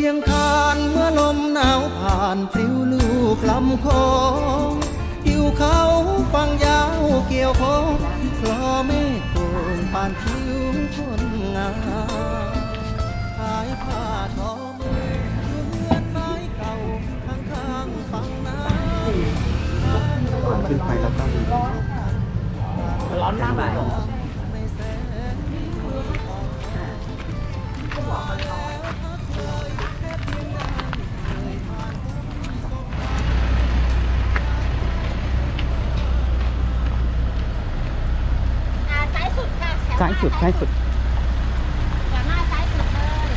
ชียงคานเมื่อลมหนาวผ่านพริ้วลูกลำโคงหิวเขาฟังยาวเกี่ยวโคงคลอเมฆโกงปานผิวคนงามขายผ้าทอมอยู่เรือนไม้เก่าข้างข้างๆฝั่งน้ำขึ้นไปแล้วก็ร้อนมากเลย สุดค่ะแถวหน้ซ้ายสุดซ้ายสุด แถวหน้าซ้ายสุดเลย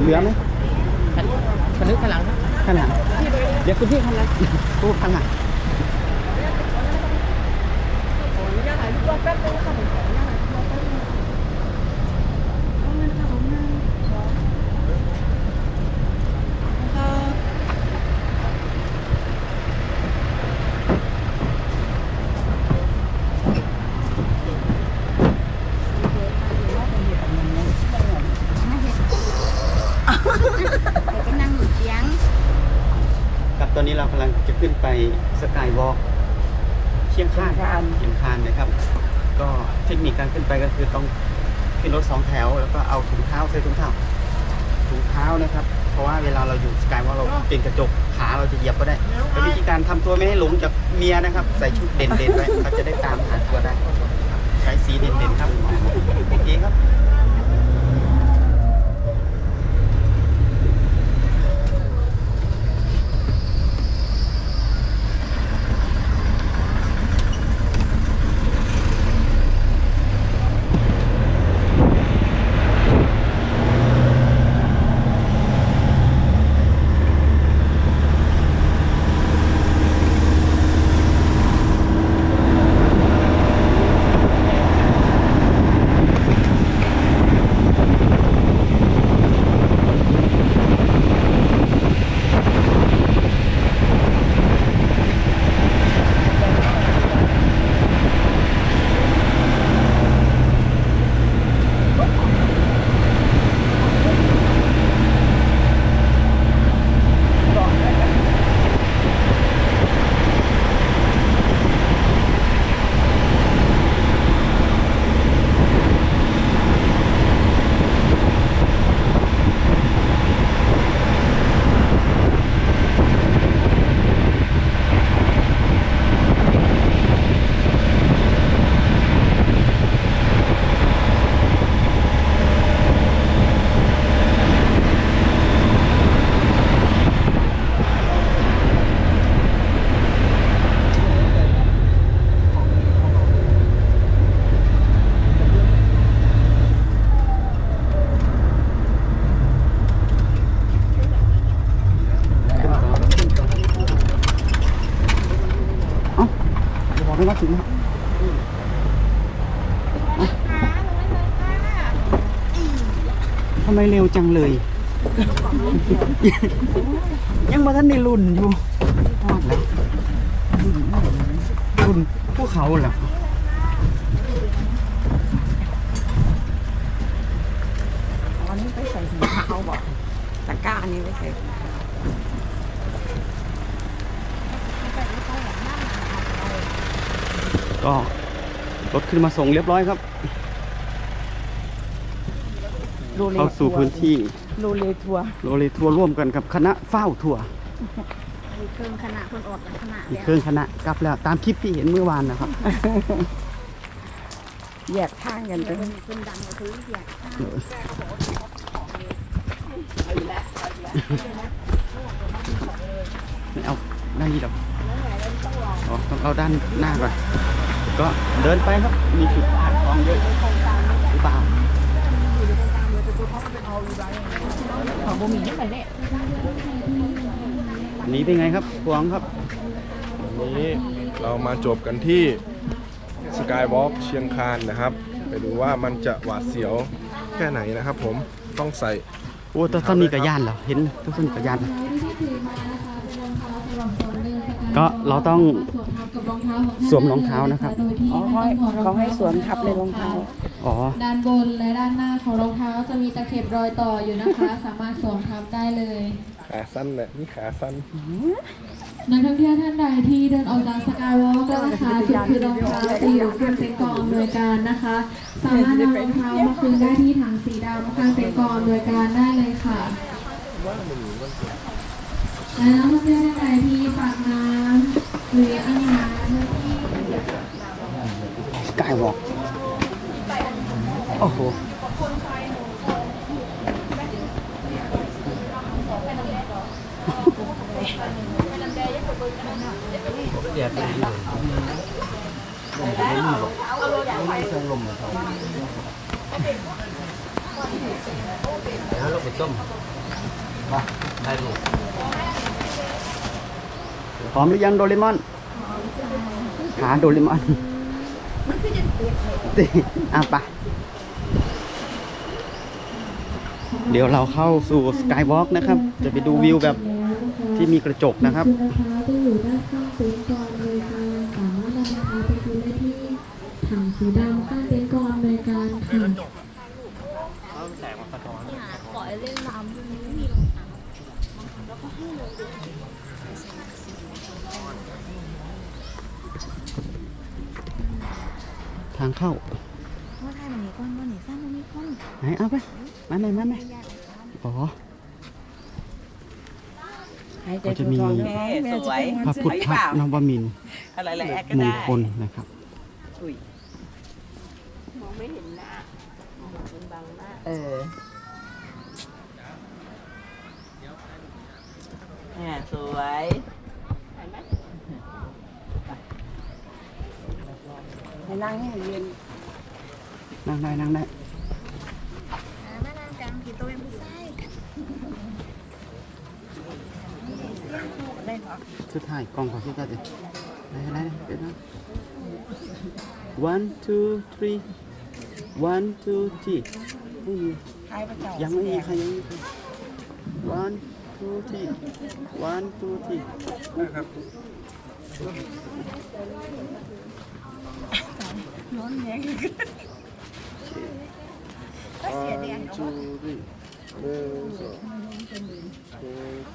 เหลือไหม คันนึกข้างหลังนะ ข้างหลังเดี๋ยวคุณพี่ข้างหลังกูข้างหลัง ไปก็นั่งอยู่เฉียง ครับตอนนี้เรา กำลังจะขึ้นไปสกายวอล์กเชียงคานเชียงคานนะครับ ก็เทคนิคการขึ้นไปก็คือต้องขึ้นรถสองแถว แล้วก็เอาถุงเท้าใส่ถุงเท้าถุงเท้านะครับ เพราะว่าเวลาเราอยู่สกายวอล์กเราเป็นกระจกขาเราจะเหยียบก็ได้เป็นวิธีการทำตัวไม่ให้หลงจากเมียนะครับ ใส่ชุดเด่นๆไว้เขาจะได้ตามหาตัวได้ ใช้สีเด่นๆครับโอเคครับ ทำไมเร็วจังเลย ยังมาท่านในรุ่นอยู่ทอดแล้วรุ่นพวกเขาเหรออันนี้ไปใส่ถุงเท้าบอกตะกร้าอันนี้ไปใส่ก็รถขึ้นมาส่งเรียบร้อยครับ โรเลเข้าสู่พื้นที่โรเลทัวร์โรเลทัวร์ร่วมกันกับคณะเฝ้าทัวร์มีเครื่องขนาดคนออกจากขนาดมีแล้วเครื่องคณะกลับแล้วตามคลิปที่เห็นเมื่อวานนะครับแยกทางกันไปคนดังกว่าคืออยากไม่เอาด้านนี้หรอกอ๋อต้องเอาด้านหน้าก่อนก็เดินไปครับ มีจุดผ่านคลองเยอะหรือเปล่า ของบุมีนี่มันเนี่ยอันนี้เป็นไงครับพวงครับ วันนี้เรามาจบกันที่สกายวอล์กเชียงคานนะครับ ไปดูว่ามันจะหวาดเสียวแค่ไหนนะครับผมต้องใส่ โอ้ตัวต้นนี้กระยานเหรอ เห็นตัวต้นกระยาน ก็เหรอก็ เราต้องสวมรองเท้านะครับอ๋อเขาให้เขาให้สวมทับในรองเท้า อ๋อ ด้านบนและด้านหน้าของรองเท้าจะมีตะเข็บรอยต่ออยู่นะคะ สามารถสวมทับได้เลย ขาสั้นเนี่ยนี่ขาสั้น นักท่องเที่ยวท่านใดที่เดินออกจากสกายวอล์กนะคะจุดคืนรองเท้าจะอยู่ข้างเต็นท์กองอำนวยการนะคะ สามารถนำรองเท้ามาคืนได้ที่ถังสีดำข้างเต็นท์กองอำนวยการได้เลยค่ะและนักท่องเที่ยวท่านใดที่ฝากน้ำ หรืออาหารที่สกายวอล์กโอ้โห พร้อมหรือยังโดเรมอน หาโดเรมอนติอะปะเดี๋ยวเราเข้าสู่สกายวอล์กนะครับ จะไปดูวิวแบบที่มีกระจกนะครับ จุดนะคะที่อยู่ด้านข้างเต็นท์กองอำนวยการสามารถนำนะคะไปคืนได้ที่ถังสีดำข้างเต็นท์กองอำนวยการค่ะ ปล่อยเล่นน้ำมันไม่มีรองเท้า ทางเข้าเพราะไทยมันมีก้อนมันมีซ้ำมันมีก้อนไหนเอาไปมาไหนมาไหนอ๋อก็จะมีสวยพระพุทธนวมินทร์อะไรแหละก็มได้งคลนะครับอุ้ยเออเนี่ยสว ให้นั่งให้เย็นนั่งได้นั่งได้แม่นางจังผีตัวเป็นผู้ชายได้เหรอสุดท้ายกล้องขอสุดท้ายดิได้ได้ได้เดี๋ยวนะ one two three one two three ไม่มีใครพระเจ้ายังไม่มีใครยังไม่มีใคร one two three one two three ร้ อนแรงก็เสียแดงจูรี่หนึ่งสอง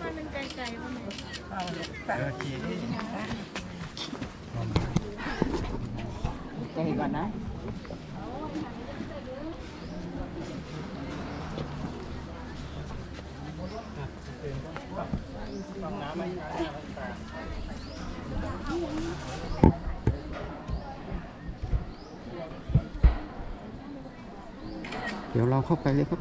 มันมันไกลๆว่าไหนใจก่อนนะ ดี๋ยวเราเข้าไปเลยครับ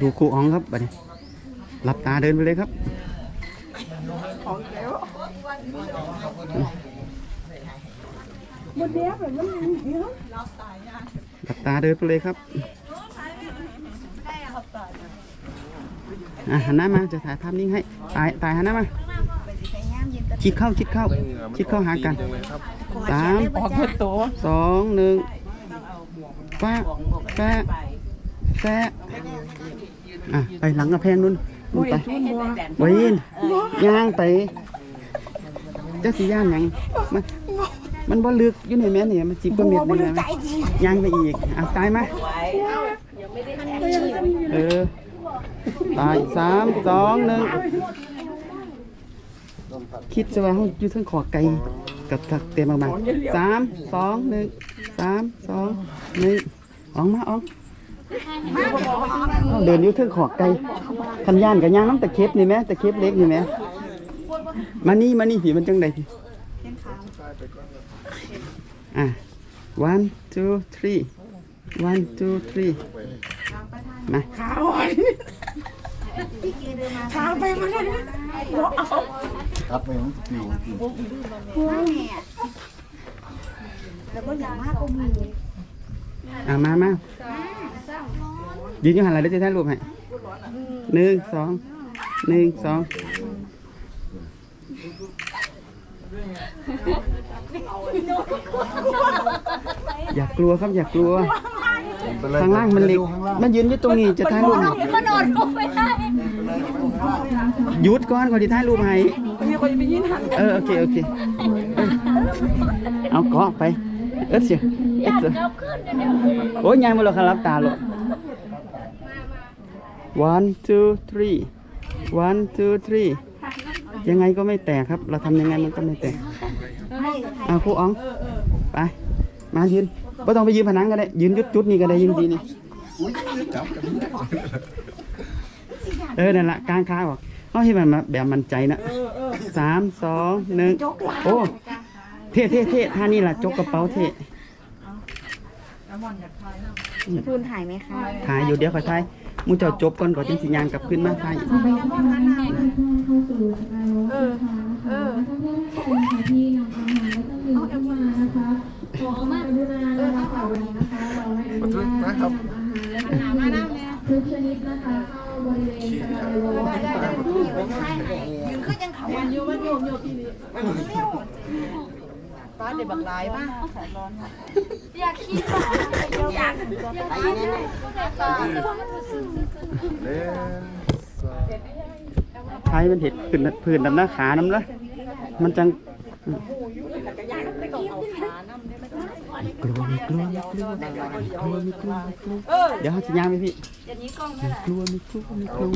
ดูครูอ๋องครับบัดนี้หลับตาเดินไปเลยครับ หลับตาเดินไปเลยครับอะหันหน้ามาจะถ่ายภาพนิ่งให้ตายตายหันหน้ามาคิดเข้าคิดเข้าได้เหงื่อมันคิดเข้าหากันออตีจังเลยครับสามออกเพื่อตัวสองหนึ่งแฟะแฟะแฟะอะไปหลังกระแพงนู่นนู่นไปไว้ยินย่างไปเจ้าสีย่างหยังมัน มันบ่ลึกอยู่ในแม่เนี่ยมันจิบก็เม็ดเลยนะย่างไปอีกอะตายมาเออตายสามสองหนึ่งคิดจะว่าเขาอยู่เทั้งขอไก่กับทักเต็มบางๆสามสองหนึ่งสามสองหนึ่งออกมาออกเอาเดินอยู่เทั้งขอไก่คันย่านกับย่างน้ำตะเข็บนี่ไหมตะเข็บเล็กนี่ไหมมานี่มานี่ผีมันจังใดผี อะ one two three one two three มาขาอ่อนพาไปมาเลยบอกเอาครับไปของปิวปิวแล้วก็อย่างมากก็มีอ่ามามายืนอยู่หันหลังได้จะถ่ายรูปให้หนึ่งสองหนึ่งสอง อย่ากลัวครับอย่ากลัวไปเลยข้างล่างมันเล็กข้างล่างมันยืนอยู่ตรงนี้จะถ่ายรูปให้มันนอนลงไม่ได้หยุดก่อนก่อนที่ถ่ายรูปให้มีคนไปยืนหันเออโอเคโอเค เออเอาเกาะไป เออเสียเออเสียกลับขึ้นเดี๋ยวโอ้ยยังไม่หรอกครับรับตาหรอก one two three one two three ยังไงก็ไม่แตกครับ เราทำยังไงมันก็ไม่แตก อ่าครูอ๋องไปมายืนไม่ต้องไปยืนผนังก็ได้ยืนจุดจุดๆนี่ก็ได้ยืนดีนี่เออนั่นแหละกลางค้าบอกเอาให้มันมาแบบมั่นใจนะสามสองหนึ่งโอ้เท่เท่เท่ท่านี่แหละจกกระเป๋าเท่พูนถ่ายไหมคะถ่ายอยู่เดี๋ยวขอถ่ายมูเจ้าจบก่อนก่อนจึงสิยางกลับขึ้นมาถ่ายอีกต่อไปจะเป็นการให้ทุกท่านเข้าสู่สกายวอล์ก นะคะนะคะท่านผู้ชมค่ะที่นำอาหารและเครื่องดื่มเข้ามานะคะขอความกรุณานะคะต่อวันนี้นะคะเราไม่อนุญาตให้นำอาหารและเครื่องดื่มทุกชนิดนะคะเข้าบริเวณสกายวอล์กนะคะยืนขึ้นยังเขาวันอยู่วันอยู่อยู่ที่นี่ป้าเด็กบักลายป่ะอยากคิดว่าอยากอยากคิดเลยแต่ว่ามันซึ้งเล่นสองถ่ายมันเห็ดพื้นพื้นดำหน้าขาน้ำละมันจัง กลัวไม่กลัวไม่กลัวไม่กลัวไม่กลัวไม่กลัวเดี๋ยวเขาสิยางไปพี่ไม่กลัวไม่กลัวไม่กลัว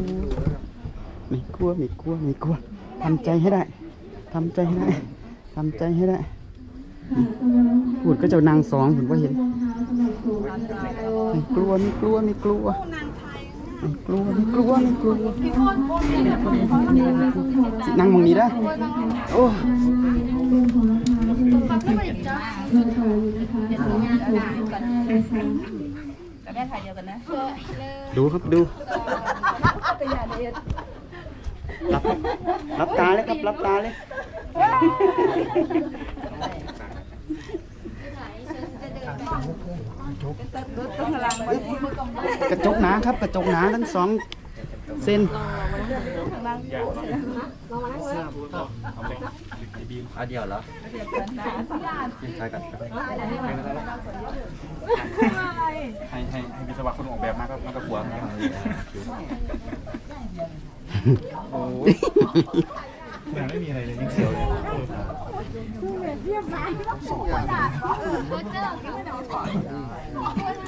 ไม่กลัวไม่กลัวไม่กลัวทำใจให้ได้ทำใจให้ได้ทำใจให้ได้พูดก็จะนางสองผมก็เห็นกายวอล์กไม่กลัวไม่กลัวไม่กลัว กลัวกลัวกลัวนั่งมองนี้ได้โอ้เรื่องของรองเท้าที่มีความผิดเงินเขาอยู่นะคะขออนุญาตถูกต้องเลยค่ะดูครับดูรับรับตาเลยครับรับตาเลย กระจกหนาครับกระจกหนาทั้งสองเส้นให้ให้ให้วิศวะคนออกแบบมาก็มันก็กลัวนะโอ้ยมันไม่มีอะไรเลยยิ่งเสียวเลย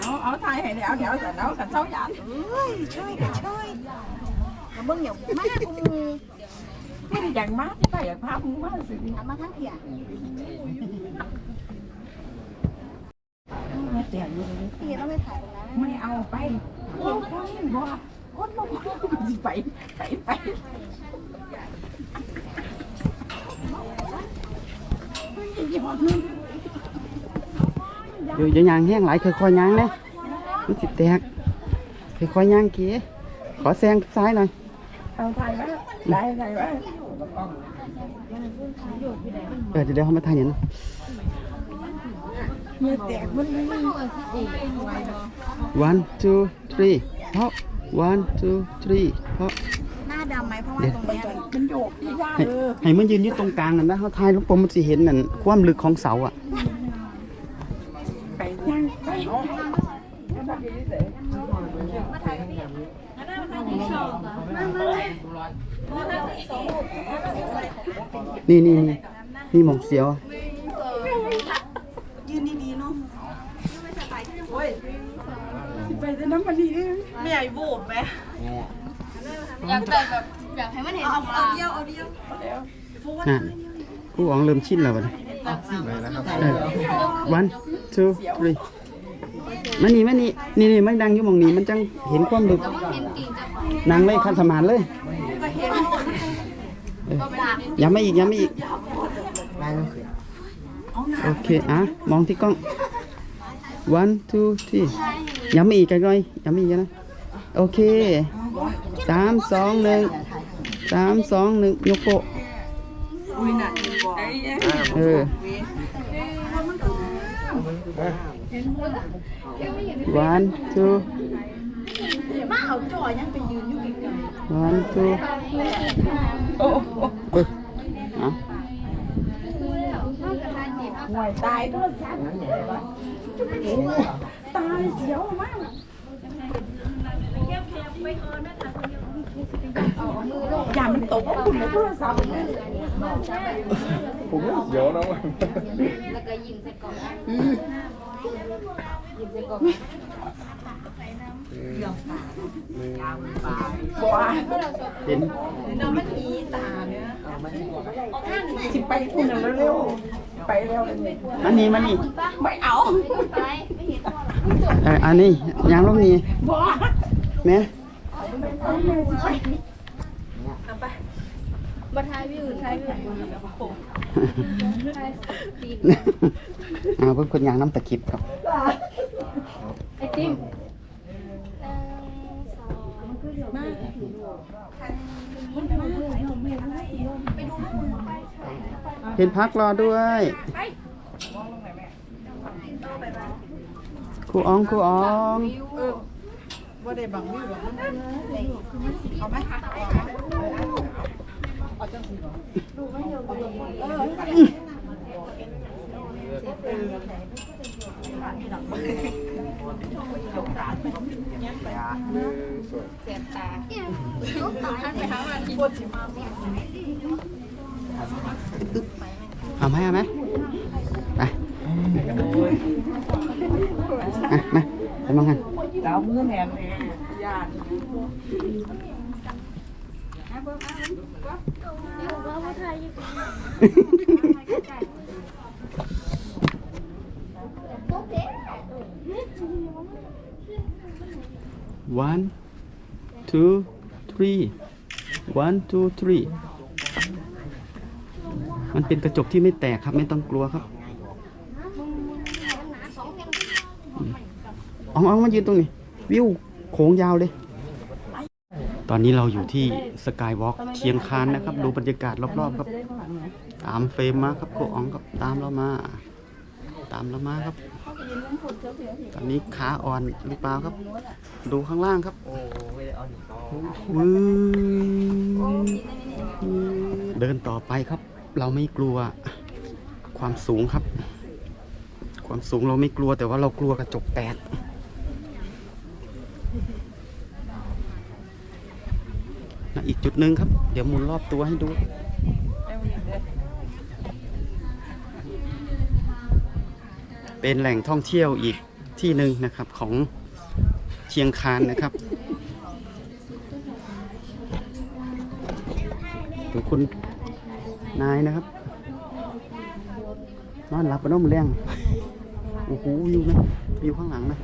เอาเอาถ่ายให้เดี๋ยวเดี๋ยวแต่เดี๋ยวกันเจ้าหยานเอ้ยช่วยกันช่วยแล้วเบิ่งอย่างมากกูไม่ได้อย่างมากที่ไปอย่างภาพมึงมากสิมาทั้งเถี่ยไม่เอาไปโอ้ยบ่คนมาคนสิไปไปไป อยู่อย่ายางแห้งหลายค่อยๆยางเลยมันสิแตกค่อยๆยางเกี้ขอแซงซ้ายหน่อยเอาถ่ายไว้ได้ถ่ายไว้เออเดี๋ยวเดี๋ยวเขามาถ่ายเนี่ยนะเมื่อแตกมันไม่ one two three เพราะ one two three เพราะหน้าดำไหมเพราะว่าตรงเนี้ ยมันโยกที่ย่าให้เออให้มันยืนอยู่ตรงกลางนั่นนะเขาถ่ายลูกปมมันสิเห็นนั่นความลึกของเสาอะไปย่างไปนี่นี่นี่นี่หมองเสียวยืนดีๆเนาะโอ้ยไปแต่น้ำมันดีไม่ใหญ่โบกไหมอยากแต่แบบ อยากให้มันเห็นเอาของเอาเราเดียวเอาเดียวน่ะผู้อ๋องเริ่มชินแล้ววะเนี่ยเลยนะครับเออ one two three มานี่มานี่นี่นี่มันดังอยู่หมองนี้มันจังเห็นความลึกเห็นตีนจะพอนั่งเลยคันสมานเลยเออย้ำไม่อีกย้ำไม่อีกโอเคอะมองที่กล้อง one two three ย้ำไม่อีกไกลๆย้ำไม่อีกนะโอเคคิดสามสองหนึ่ง สามสองหนึ่งยกโปะเออ one two มาเอาจ่อยยังไปยืนอยู่ไกล one two ๆโอ้โหเออเอาห่วยตายโทษสัตว์ตายเสียวมาก อย่ามันตกคุณในโทรศัพท์เนี่ยผมเดี๋ยวนะมันแล้วก็ยิงใส่กล่องยิงใส่กล่องบัวเห็นน้ำมันมีตาเนี่ยสิไปคุณเร็วๆไปเร็วเลยมันนี่มันนี่ไม่เอาไปไม่เห็นพ่อหรอกเอออันนี้ยางลงนี่บัวแม่ บัทายวิวทายวิวทายตีนเอาเพิ่นคนยางน้ำตะกิบครับไอติมเห็นพักรอด้วยครูอองครูอ๋อง ว่าได้บังนี่หรอกมันเอาไหมเอาเอาจังสิหอดูไม่เยอะเออเสียตาท่านไปหาวันที่ปวดจิมาเอาไหมเอาไหมไปมา องกันดาวมือแหนเลยญาติ one two three one two three มันเป็นกระจกที่ไม่แตกครับ ไม่ต้องกลัวครับ อ๋องอ๋อมายืนตรงนี้ วิวโค้งยาวเลย ตอนนี้เราอยู่ที่สกายวอล์กเชียงคานนะครับ ดูบรรยากาศรอบๆครับ ตามเฟรมมาครับคอ๋องครับตามเรามา ตามเรามาครับ ตอนนี้ขาอ่อนหรือเปล่าครับ ดูข้างล่างครับวืดเดินต่อไปครับ เราไม่กลัวความสูงครับ ความสูงเราไม่กลัวแต่ว่าเรากลัวกระจกแตก อีกจุดหนึ่งครับ เดี๋ยวหมุนรอบตัวให้ดูเป็นแหล่งท่องเที่ยวอีกที่หนึ่งนะครับของเชียงคานนะครับถึงคุณนายนะครับ นอนหลับไปน้มแรงโอ้โหวิวนะวิวข้างหลังนะ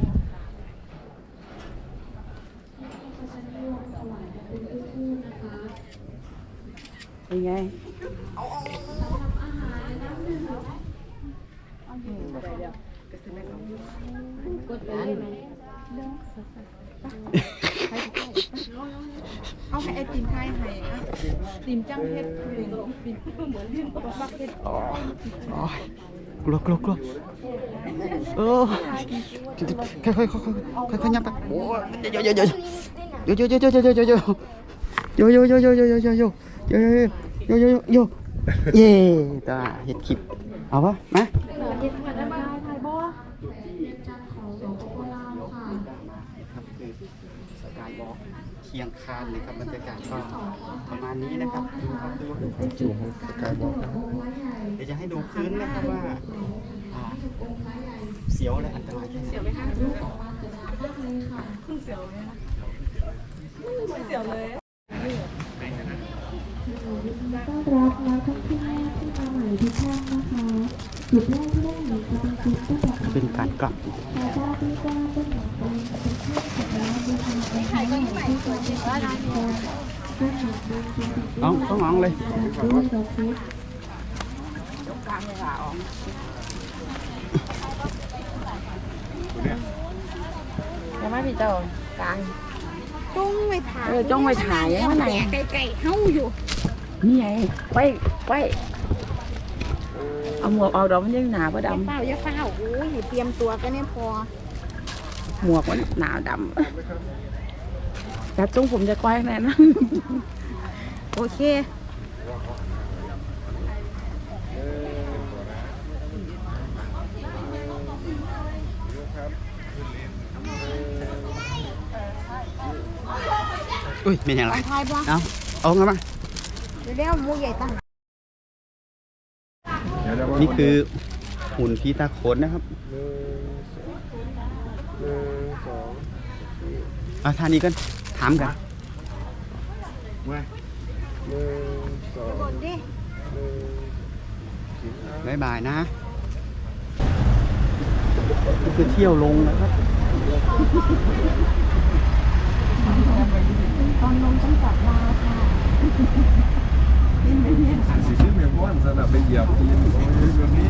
ông hãy tìm thai này tìm trăng hết mình hết rồi Cua cua cua. Ơ. Khai khai khai khai khai nhập. Vô vô vô vô. Vô vô vô vô vô vô vô. Vô vô vô vô vô vô vô vô. Vô vô vô. Yeah, ta hết kịp. Ờ, má. ล์กเชียงคานนะครับบรรยากาศก็ประมาณนี้นะครับดูครับดูสูงของสกายวอล์กเดี๋ยวจะให้ดูพื้นนะครับว่าอ่าเสียวและอันตรายแค่ไหนเสียวไหมคะต้อนรับนักท่องเที่ยวที่มาใหม่ทุกท่านนะคะจุดแรกที่ได้เห็นจะเป็นจุดต้นดอกเป็นการกลับชาวบ้านที่กล้าต้นดอกไม้เป็น không có ngon đi. Cái máy bị đâu? càng chúng mày thả ừ, chúng mày thả cái máy này cây cây hấu vô. Như vậy? Quay quay. Ông ngột ao động như nào với đậm. Bao giờ phao. Ui thì tiêm tua cái nếp mua ngột nào đậm. จ้ากลางจ้องไปถ่ายเออจ้องไปถ่ายว่าไหนไก่ไก่เฮาอยู่นี่ไงไปไปเอาหมวกเอาดอกมันยังหนาปะอย่าดำเฝ้าอย่าเฝ้าโอ้ยเตรียมตัวกันเนี่ยพอหมวกมันหนาดำแต่ตรงผมจะก้อยแน่นะโอเคอุ้ยเป็นอย่างไรทายบ่เอาเอาไงบ้างเดี๋ยวๆหมูใหญ่ตั้งเดี๋ยวเดี๋ยวนี่คือหุ่นพีตาโขนนะครับหนึ่งหนึ่งสองเอาท่านี้กัน ถามกันมาหนึ่งสองกดดิหนึ่งสี่ห้าบายบายนะนี่คือเที่ยวลงนะครับตอนลงต้องกลับมาค่ะสี่สิบเมตรบ้านสนับไปเหยียบทีนโอ้ยแบบนี้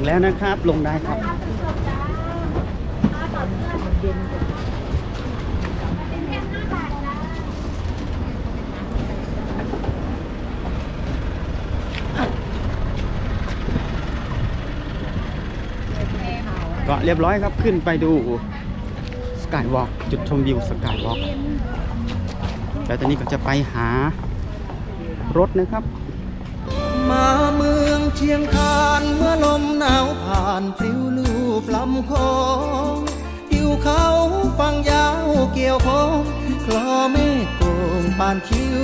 งแล้วนะครับ ลงได้ครับก็เรียบร้อยครับขึ้นไปดูสกายวอล์กจุดชมวิวสกายวอล์กแล้วตอนนี้ก็จะไปหารถนะครับ มามือ เชียงคานเมื่อลมหนาวผ่านปลิวลูบลำโคงทิวเขาฟังยาวเกี่ยวโคงคลอเมฆโกงปานคิ้ว